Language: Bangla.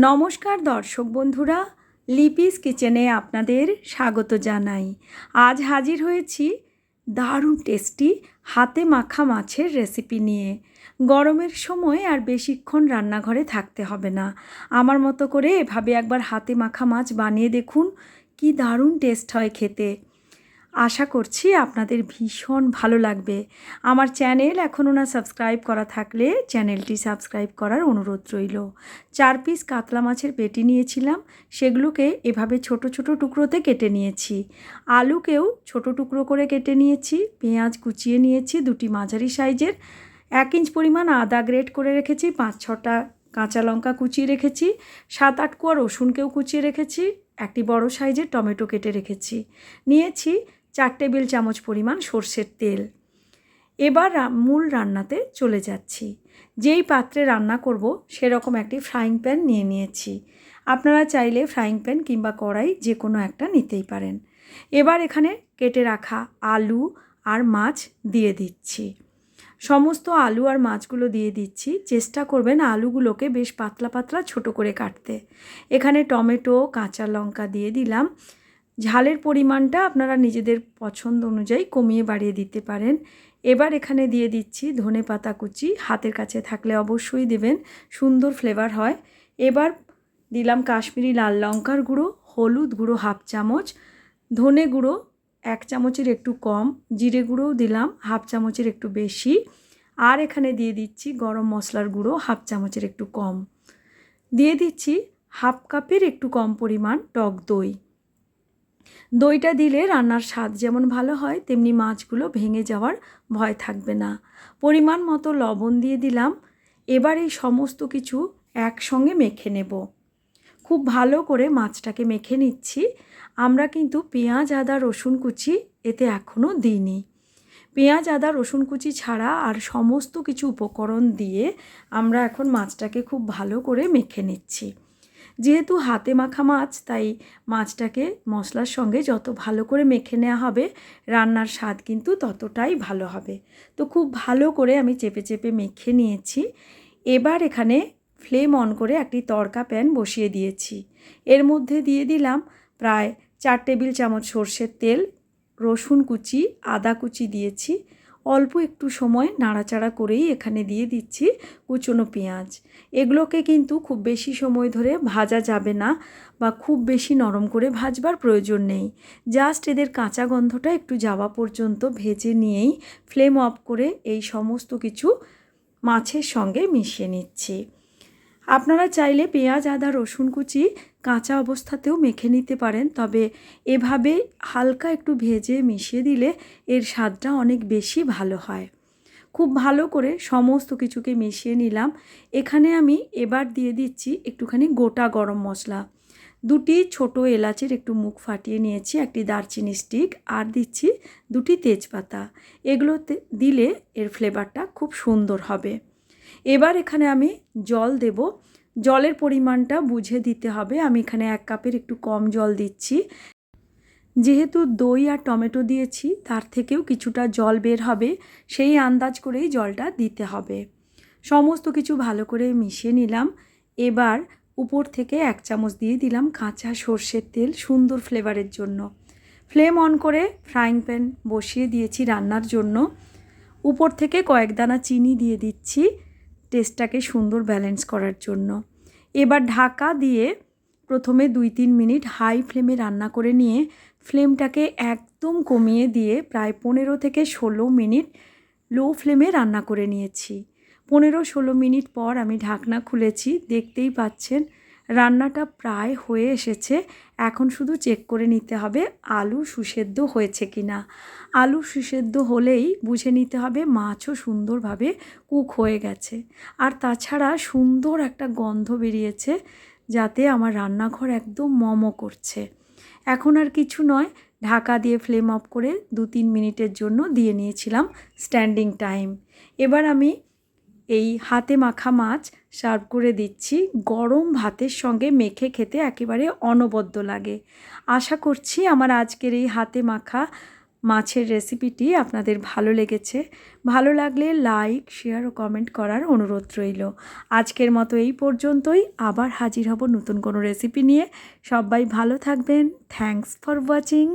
নমস্কার দর্শক বন্ধুরা, লিপিস কিচেনে আপনাদের স্বাগত জানাই। আজ হাজির হয়েছি দারুণ টেস্টি হাতে মাখা মাছের রেসিপি নিয়ে। গরমের সময় আর বেশিক্ষণ রান্নাঘরে থাকতে হবে না। আমার মতো করে এভাবে একবার হাতে মাখা মাছ বানিয়ে দেখুন, কি দারুণ টেস্ট হয় খেতে। আশা করছি আপনাদের ভীষণ ভালো লাগবে। আমার চ্যানেল এখনও না সাবস্ক্রাইব করা থাকলে চ্যানেলটি সাবস্ক্রাইব করার অনুরোধ রইল। চার পিস কাতলা মাছের পেটি নিয়েছিলাম, সেগুলোকে এভাবে ছোট ছোট টুকরোতে কেটে নিয়েছি। আলুকেও ছোট টুকরো করে কেটে নিয়েছি, পেঁয়াজ কুচিয়ে নিয়েছি দুটি মাঝারি সাইজের, এক ইঞ্চ পরিমাণ আদা গ্রেট করে রেখেছি, পাঁচ ছটা কাঁচা লঙ্কা কুচিয়ে রেখেছি, সাত আট কোয়া রসুনকেও কুচিয়ে রেখেছি, একটি বড় সাইজের টমেটো কেটে রেখেছি। নিয়েছি চার টেবিল চামচ পরিমাণ সর্ষের তেল। এবার মূল রান্নাতে চলে যাচ্ছি। যেই পাত্রে রান্না করব, সেরকম একটি ফ্রাইং প্যান নিয়ে নিয়েছি। আপনারা চাইলে ফ্রাইং প্যান কিংবা কড়াই যে কোনো একটা নিতেই পারেন। এবার এখানে কেটে রাখা আলু আর মাছ দিয়ে দিচ্ছি। সমস্ত আলু আর মাছগুলো দিয়ে দিচ্ছি। চেষ্টা করবেন আলুগুলোকে বেশ পাতলা পাতলা ছোট করে কাটতে। এখানে টমেটো, কাঁচা লঙ্কা দিয়ে দিলাম। ঝালের পরিমাণটা আপনারা নিজেদের পছন্দ অনুযায়ী কমিয়ে বাড়িয়ে দিতে পারেন। এবার এখানে দিয়ে দিচ্ছি ধনে পাতা কুচি, হাতের কাছে থাকলে অবশ্যই দেবেন, সুন্দর ফ্লেভার হয়। এবার দিলাম কাশ্মীরি লাল লঙ্কার গুঁড়ো, হলুদ গুঁড়ো হাফ চামচ, ধনে গুঁড়ো এক চামচের একটু কম, জিরে গুঁড়োও দিলাম হাফ চামচের একটু বেশি। আর এখানে দিয়ে দিচ্ছি গরম মশলার গুঁড়ো হাফ চামচের একটু কম। দিয়ে দিচ্ছি হাফ কাপের একটু কম পরিমাণ টক দই। দইটা দিলে রান্নার স্বাদ যেমন ভালো হয়, তেমনি মাছগুলো ভেঙে যাওয়ার ভয় থাকবে না। পরিমাণ মতো লবণ দিয়ে দিলাম। এবার এই সমস্ত কিছু একসঙ্গে মেখে নেব। খুব ভালো করে মাছটাকে মেখে নিচ্ছি। আমরা কিন্তু পেঁয়াজ, আদা, রসুন কুচি এতে এখনও দিইনি। পেঁয়াজ, আদা, রসুন কুচি ছাড়া আর সমস্ত কিছু উপকরণ দিয়ে আমরা এখন মাছটাকে খুব ভালো করে মেখে নিচ্ছি। যেহেতু হাতে মাখা মাছ, তাই মাছটাকে মশলার সঙ্গে যত ভালো করে মেখে নেওয়া হবে, রান্নার স্বাদ কিন্তু ততটাই ভালো হবে। তো খুব ভালো করে আমি চেপে চেপে মেখে নিয়েছি। এবার এখানে ফ্লেম অন করে একটি তড়কা প্যান বসিয়ে দিয়েছি। এর মধ্যে দিয়ে দিলাম প্রায় চার টেবিল চামচ সর্ষের তেল, রসুন কুচি, আদা কুচি দিয়েছি। অল্প একটু সময় নাড়াচাড়া করেই এখানে দিয়ে দিচ্ছি কুচনো পেঁয়াজ। এগুলোকে কিন্তু খুব বেশি সময় ধরে ভাজা যাবে না বা খুব বেশি নরম করে ভাজবার প্রয়োজন নেই। জাস্ট এদের কাঁচা গন্ধটা একটু যাওয়া পর্যন্ত ভেজে নিয়েই ফ্লেম অফ করে এই সমস্ত কিছু মাছের সঙ্গে মিশিয়ে নিচ্ছি। আপনারা চাইলে পেঁয়াজ, আদা, রসুন কুচি কাঁচা অবস্থাতেও মেখে নিতে পারেন, তবে এভাবে হালকা একটু ভেজে মিশিয়ে দিলে এর স্বাদটা অনেক বেশি ভালো হয়। খুব ভালো করে সমস্ত কিছুকে মিশিয়ে নিলাম। এখানে আমি এবার দিয়ে দিচ্ছি একটুখানি গোটা গরম মশলা। দুটি ছোট এলাচের একটু মুখ ফাটিয়ে নিয়েছি, একটি দারচিনি স্টিক, আর দিচ্ছি দুটি তেজপাতা। এগুলোতে দিলে এর ফ্লেভারটা খুব সুন্দর হবে। এবার এখানে আমি জল দেব। জলের পরিমাণটা বুঝে দিতে হবে। আমি এখানে এক কাপের একটু কম জল দিচ্ছি। যেহেতু দই আর টমেটো দিয়েছি, তার থেকেও কিছুটা জল বের হবে, সেই আন্দাজ করেই জলটা দিতে হবে। সমস্ত কিছু ভালো করে মিশিয়ে নিলাম। এবার উপর থেকে এক চামচ দিয়ে দিলাম কাঁচা সর্ষের তেল সুন্দর ফ্লেভারের জন্য। ফ্লেম অন করে ফ্রাইং প্যান বসিয়ে দিয়েছি রান্নার জন্য। উপর থেকে কয়েক দানা চিনি দিয়ে দিচ্ছি, টেস্টটাকে সুন্দর ব্যালেন্স করার জন্য। এবার ঢাকা দিয়ে প্রথমে দুই তিন মিনিট হাই ফ্লেমে রান্না করে নিয়ে ফ্লেমটাকে একদম কমিয়ে দিয়ে প্রায় পনেরো থেকে ষোলো মিনিট লো ফ্লেমে রান্না করে নিয়েছি। পনেরো ষোলো মিনিট পর আমি ঢাকনা খুলেছি, দেখতেই পাচ্ছেন রান্নাটা প্রায় হয়ে এসেছে। এখন শুধু চেক করে নিতে হবে আলু সুসেদ্ধ হয়েছে কি না আলু সুসেদ্ধ হলেই বুঝে নিতে হবে মাছও সুন্দরভাবে কুক হয়ে গেছে। আর তাছাড়া সুন্দর একটা গন্ধ বেরিয়েছে যাতে আমার রান্নাঘর একদম মমো করছে। এখন আর কিছু নয়, ঢাকা দিয়ে ফ্লেম অফ করে দু তিন মিনিটের জন্য দিয়ে নিয়েছিলাম স্ট্যান্ডিং টাইম এবার আমি এই হাতে মাখা মাছ সার্ভ করে দিচ্ছি। গরম ভাতের সঙ্গে মেখে খেতে একেবারে অনবদ্য লাগে। আশা করছি আমার আজকের এই হাতে মাখা মাছের রেসিপিটি আপনাদের ভালো লেগেছে। ভালো লাগলে লাইক, শেয়ার ও কমেন্ট করার অনুরোধ রইল। আজকের মতো এই পর্যন্তই। আবার হাজির হব নতুন কোনো রেসিপি নিয়ে। সবাই ভালো থাকবেন। Thanks for watching.